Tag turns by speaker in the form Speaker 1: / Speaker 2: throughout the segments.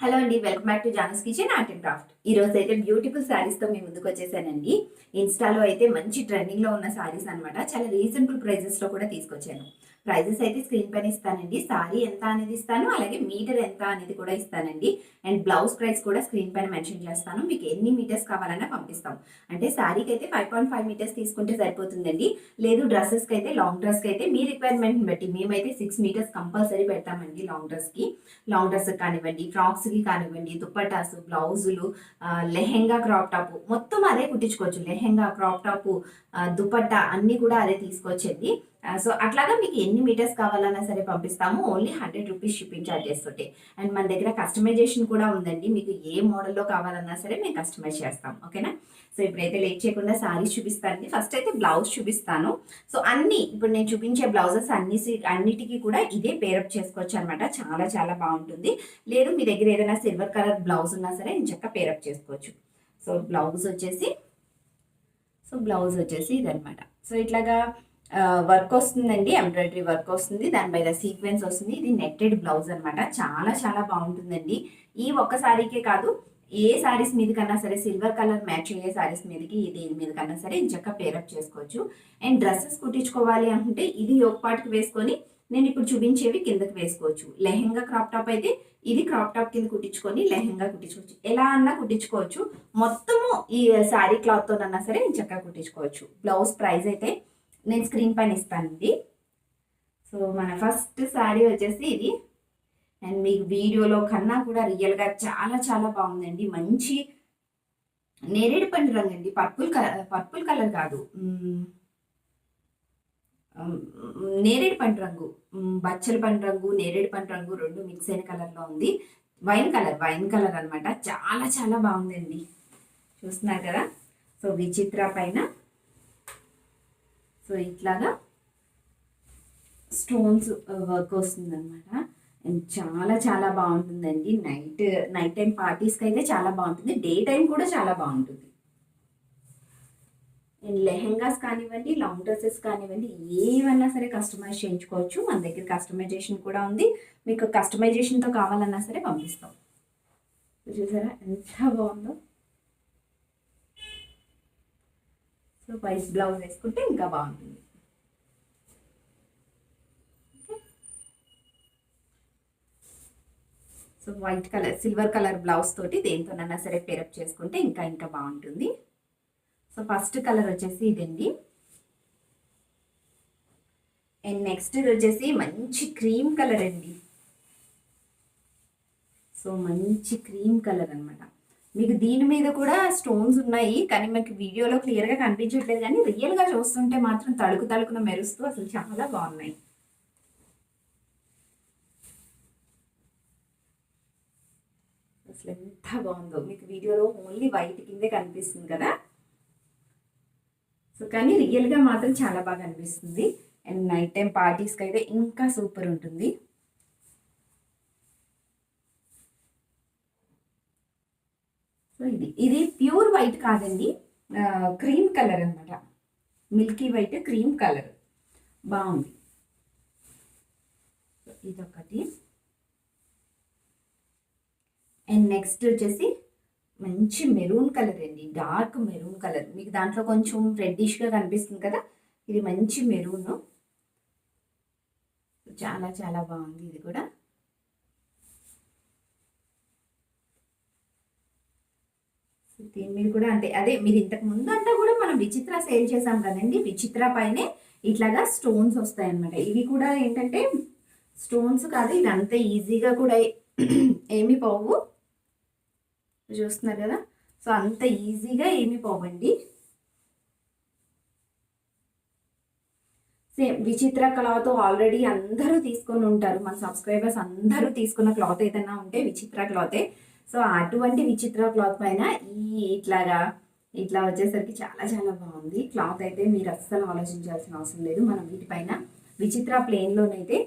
Speaker 1: Hello అండి welcome back to Jana's kitchen art and craft ఈ రోజు అయితే బ్యూటిఫుల్ శారీస్తో తో ముందుకు వచ్చేసానండి. ఇన్స్టాలో అయితే మంచి ట్రెండింగ్లో ఉన్న శారీస్ అన్నమాట. చాలా రీజనబుల్ ప్రైజెస్లో కూడా తీసుకొచ్చాను. ప్రైజెస్ అయితే స్క్రీన్ పైన ఇస్తానండి. సారీ ఎంత అనేది ఇస్తాను. అలాగే మీటర్ ఎంత అనేది కూడా ఇస్తానండి. అండ్ బ్లౌజ్ ప్రైస్ కూడా స్క్రీన్ పైన మెన్షన్ చేస్తాను. మీకు ఎన్ని మీటర్స్ కావాలన్నా పంపిస్తాం. అంటే శారీకి అయితే ఫైవ్ పాయింట్ ఫైవ్ మీటర్స్ తీసుకుంటే సరిపోతుందండి. లేదు డ్రెస్సెస్కి అయితే లాంగ్ డ్రెస్కి అయితే మీ రిక్వైర్మెంట్ని బట్టి మేమైతే సిక్స్ మీటర్స్ కంపల్సరీ పెడతామండి లాంగ్ డ్రెస్కి లాంగ్ డ్రెస్ కానివ్వండి ఫ్రాక్స్కి కానివ్వండి దుప్పటాస్ బ్లౌజులు లెహెంగా క్రాప్ టాప్ మొత్తం అదే కుట్టించుకోవచ్చు. లెహెంగా క్రాప్ టాప్ దుపట్టా అన్నీ కూడా అదే తీసుకొచ్చింది. Uh, సో అట్లాగా మీకు ఎన్ని మీటర్స్ కావాలన్నా సరే పంపిస్తాము. Only hundred rupees shipping charges తోటి. అండ్ మన దగ్గర కస్టమైజేషన్ కూడా ఉందండి. మీకు ఏ మోడల్లో కావాలన్నా సరే మేము కస్టమైజ్ చేస్తాం. ఓకేనా సో ఇప్పుడైతే లేట్ చేయకుండా సారీస్ చూపిస్తానండి ఫస్ట్ అయితే బ్లౌజ్ చూపిస్తాను. సో అన్ని ఇప్పుడు నేను చూపించే బ్లౌజెస్ అన్ని అన్నిటికీ కూడా ఇదే పేరప్ చేసుకోవచ్చు అనమాట చాలా చాలా బాగుంటుంది. లేదు మీ దగ్గర ఏదైనా సిల్వర్ కలర్ బ్లౌజ్ ఉన్నా సరే చక్కగా పేరప్ చేసుకోవచ్చు. సో బ్లౌజ్ వచ్చేసి సో బ్లౌజ్ వచ్చేసి ఇదనమాట సో ఇట్లాగా వర్క్ వస్తుందండి ఎంబ్రాయిడరీ వర్క్ వస్తుంది. దాని మీద సీక్వెన్స్ వస్తుంది. ఇది నెట్టెడ్ బ్లౌజ్ అనమాట చాలా చాలా బాగుంటుందండి. ఈ ఒక్క సారీకే కాదు ఏ శారీస్ మీద కన్నా సరే సిల్వర్ కలర్ మ్యాచ్ అయ్యే శారీస్ మీదకి ఇది మీద కన్నా సరే చక్కగా పేరప్ చేసుకోవచ్చు. అండ్ డ్రెస్సెస్ కుట్టించుకోవాలి అనుకుంటే ఇది ఒక పాటికి వేసుకొని నేను ఇప్పుడు చూపించేవి కిందకి వేసుకోవచ్చు. లెహెంగా క్రాప్ టాప్ అయితే ఇది క్రాప్ టాప్ కింద కుట్టించుకొని లెహెంగా కుట్టించుకోవచ్చు. ఎలా అన్నా కుట్టించుకోవచ్చు. మొత్తము ఈ శారీ క్లాత్తోనన్నా సరే చక్కగా కుట్టించుకోవచ్చు. బ్లౌజ్ ప్రైస్ అయితే నేను స్క్రీన్ పైన ఇస్తానండి సో మన ఫస్ట్ శారీ వచ్చేసి ఇది. అండ్ మీకు వీడియోలో కన్నా కూడా రియల్గా చాలా చాలా బాగుందండి. మంచి నేరేడు పండు రంగు అండి. పర్పుల్ కలర్ పర్పుల్ కలర్ కాదు. నేరేడు పండు రంగు. బచ్చలు బచ్చల పండు రంగు నేరేడు పండు రంగు రెండు మిక్స్ అయిన కలర్లో ఉంది. వైన్ కలర్ వైన్ కలర్ అనమాట చాలా చాలా బాగుందండి. చూస్తున్నారు కదా? సో విచిత్ర పైన సో ఇట్లాగా స్టోన్స్ వర్క్ వస్తుందన్నమాట. అండ్ చాలా చాలా బాగుంటుందండి. నైట్ నైట్ టైం పార్టీస్కి అయితే చాలా బాగుంటుంది. డే టైం కూడా చాలా బాగుంటుంది. అండ్ లెహెంగాస్ కానివ్వండి లాంగ్ డ్రెస్సెస్ కానివ్వండి ఏవన్నా సరే కస్టమైజ్ చేయించుకోవచ్చు. మన దగ్గర కస్టమైజేషన్ కూడా ఉంది. మీకు కస్టమైజేషన్తో కావాలన్నా సరే పంపిస్తాం. చూసారా? ఎంత బాగుందో. సో వైట్ బ్లౌజ్ వేసుకుంటే ఇంకా బాగుంటుంది. So white colour silver colour blouse తోటి దేంతోనన్నా సరే పేరప్ చేసుకుంటే ఇంకా ఇంకా బాగుంటుంది. సో ఫస్ట్ కలర్ వచ్చేసి ఇదండి. అండ్ నెక్స్ట్ వచ్చేసి మంచి క్రీమ్ కలర్ అండి. సో మంచి క్రీమ్ కలర్ అనమాట మీకు దీని మీద కూడా స్టోన్స్ ఉన్నాయి కానీ మీకు వీడియోలో క్లియర్గా కనిపించట్లేదు కానీ రియల్గా చూస్తుంటే మాత్రం తడుకు తడుకున మెరుస్తూ అసలు చాలా బాగున్నాయి. అసలు ఎంత బాగుందో. మీకు వీడియోలో ఓన్లీ వైట్ కిందే కనిపిస్తుంది కదా? సో కానీ రియల్గా మాత్రం చాలా బాగా అనిపిస్తుంది. అండ్ నైట్ టైం పార్టీస్కి అయితే ఇంకా సూపర్ ఉంటుంది. సో ఇది ఇది ప్యూర్ వైట్ కాదండి. క్రీమ్ కలర్ అన్నమాట. Milky white cream colour. బాగుంది. ఇదొకటి. అండ్ నెక్స్ట్ వచ్చేసి మంచి మెరూన్ కలర్ అండి. Dark maroon colour. మీకు దాంట్లో కొంచెం రెడ్డిష్గా కనిపిస్తుంది కదా? ఇది మంచి మెరూన్. చాలా చాలా బాగుంది ఇది కూడా సో దీని మీద కూడా అంతే అదే మీరు ఇంతకు ముందు అంతా కూడా మనం విచిత్ర సేల్ చేసాం కదండి. విచిత్ర పైనే ఇట్లాగా స్టోన్స్ వస్తాయి అనమాట ఇవి కూడా ఏంటంటే స్టోన్స్ కాదు ఇవి అంత ఈజీగా కూడా ఏమి పోవు. చూస్తున్నారు కదా? సో అంత ఈజీగా ఏమి పోవండి. సేమ్ విచిత్ర క్లాత్ ఆల్రెడీ అందరూ తీసుకొని ఉంటారు. మన సబ్స్క్రైబర్స్ అందరూ తీసుకున్న క్లాత్ ఏదైనా ఉంటే విచిత్ర క్లాతే. సో అటువంటి విచిత్ర క్లాత్ పైన ఈ ఇట్లాగా ఇట్లా వచ్చేసరికి చాలా చాలా బాగుంది. క్లాత్ అయితే మీరు అస్సలు ఆలోచించాల్సిన అవసరం లేదు. మనం వీటిపైన విచిత్ర ప్లేన్లోనైతే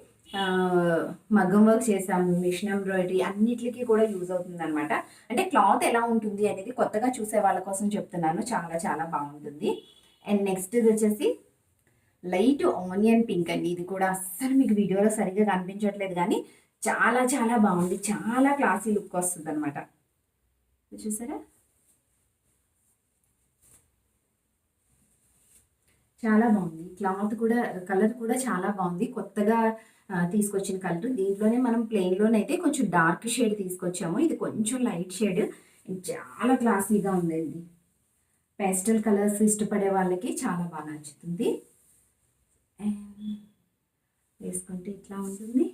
Speaker 1: మగ్గం వర్క్ చేసాము మిషన్ ఎంబ్రాయిడరీ అన్నిటికీ కూడా యూజ్ అవుతుంది అనమాట అంటే క్లాత్ ఎలా ఉంటుంది అనేది కొత్తగా చూసే వాళ్ళ కోసం చెప్తున్నాను. చాలా చాలా బాగుంటుంది. అండ్ నెక్స్ట్ ఇది వచ్చేసి లైట్ ఆనియన్ పింక్ అండి. ఇది కూడా అస్సలు మీకు వీడియోలో సరిగ్గా కనిపించట్లేదు కానీ చాలా చాలా బాగుంది. చాలా క్లాసీ లుక్ వస్తుంది అనమాట చూసారా? చాలా బాగుంది. క్లాత్ కూడా కలర్ కూడా చాలా బాగుంది. కొత్తగా తీసుకొచ్చిన కలర్. దీంట్లోనే మనం ప్లెయిన్లోనైతే కొంచెం డార్క్ షేడ్ తీసుకొచ్చాము. ఇది కొంచెం లైట్ షేడ్. చాలా క్లాసీగా ఉందండి. పేస్టల్ కలర్స్ ఇష్టపడే వాళ్ళకి చాలా బాగా నచ్చుతుంది. వేసుకుంటే ఇట్లా ఉంటుంది.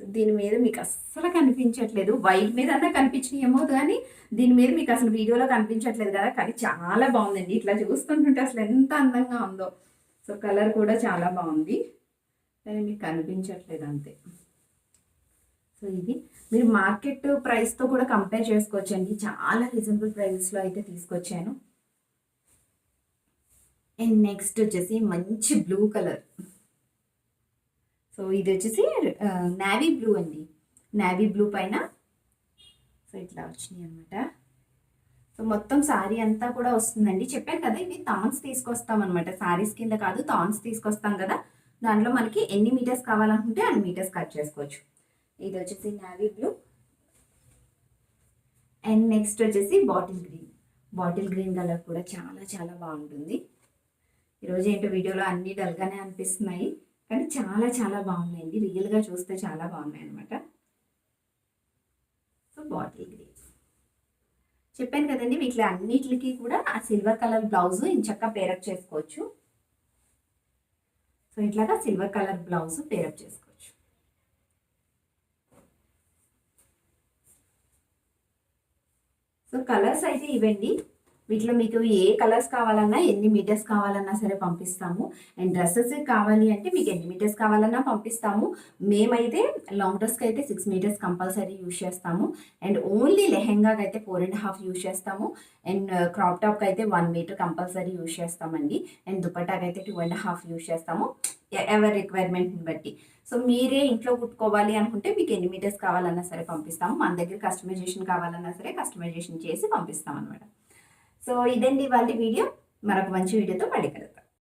Speaker 1: దీని మీద మీకు అస్సలు కనిపించట్లేదు. వైట్ మీద అంతా కనిపించినాయేమో కానీ దీని మీద మీకు అసలు వీడియోలో కనిపించట్లేదు కదా. కానీ చాలా బాగుందండి. ఇట్లా చూసుకుంటుంటే అసలు ఎంత అందంగా ఉందో. సో కలర్ కూడా చాలా బాగుంది. కానీ మీకు కనిపించట్లేదు అంతే. సో ఇది మీరు మార్కెట్ ప్రైస్తో కూడా కంపేర్ చేసుకోవచ్చండి. చాలా రీజనబుల్ ప్రైజెస్లో అయితే తీసుకొచ్చాను. అండ్ నెక్స్ట్ వచ్చేసి మంచి బ్లూ కలర్. సో ఇది వచ్చేసి నావీ బ్లూ అండి. నావీ బ్లూ పైన సో ఇట్లా వచ్చినాయి అనమాట సో మొత్తం శారీ అంతా కూడా వస్తుందండి. చెప్పాను కదా ఇవి థాన్స్ తీసుకొస్తాం అనమాట శారీస్ కింద కాదు థాన్స్ తీసుకొస్తాం కదా. దాంట్లో మనకి ఎన్ని మీటర్స్ కావాలనుకుంటే అన్ని మీటర్స్ కట్ చేసుకోవచ్చు. ఇది వచ్చేసి నావీ బ్లూ అండ్ నెక్స్ట్ వచ్చేసి bottle green bottle green colour కూడా చాలా చాలా బాగుంటుంది. ఈరోజు ఏంటో వీడియోలో అన్ని డల్గానే అనిపిస్తున్నాయి. కానీ చాలా చాలా బాగున్నాయండి. రియల్గా చూస్తే చాలా బాగున్నాయి అనమాట సో బాటిల్ గ్రీన్ చెప్పాను కదండి వీటిలో అన్నిటికి కూడా ఆ సిల్వర్ కలర్ బ్లౌజ్ ఇంచక్క పేరప్ చేసుకోవచ్చు. సో ఇట్లాగా సిల్వర్ కలర్ బ్లౌజ్ పేరప్ చేసుకోవచ్చు. సో కలర్స్ అయితే ఇవండి. వీటిలో మీకు ఏ కలర్స్ కావాలన్నా ఎన్ని మీటర్స్ కావాలన్నా సరే పంపిస్తాము. అండ్ డ్రెస్సెస్ కావాలి అంటే మీకు ఎన్ని మీటర్స్ కావాలన్నా పంపిస్తాము. మేమైతే లాంగ్ డ్రెస్కి అయితే సిక్స్ మీటర్స్ కంపల్సరీ యూజ్ చేస్తాము. అండ్ ఓన్లీ లెహెంగాకి అయితే ఫోర్ అండ్ హాఫ్ యూజ్ చేస్తాము. అండ్ క్రాప్ టాప్కి అయితే వన్ మీటర్ కంపల్సరీ యూజ్ చేస్తామండి. అండ్ దుపట్టాకి అయితే టూ అండ్ హాఫ్ యూజ్ చేస్తాము. ఎ- ఎవరి రిక్వైర్మెంట్ని బట్టి. సో మీరే ఇంట్లో కుట్టుకోవాలి అనుకుంటే మీకు ఎన్ని మీటర్స్ కావాలన్నా సరే పంపిస్తాము. మన దగ్గర కస్టమైజేషన్ కావాలన్నా సరే కస్టమైజేషన్ చేసి పంపిస్తాం అనమాట సో ఇదండి వాళ్ళ వీడియో. మరొక మంచి వీడియోతో మళ్ళీ కలుద్దాం.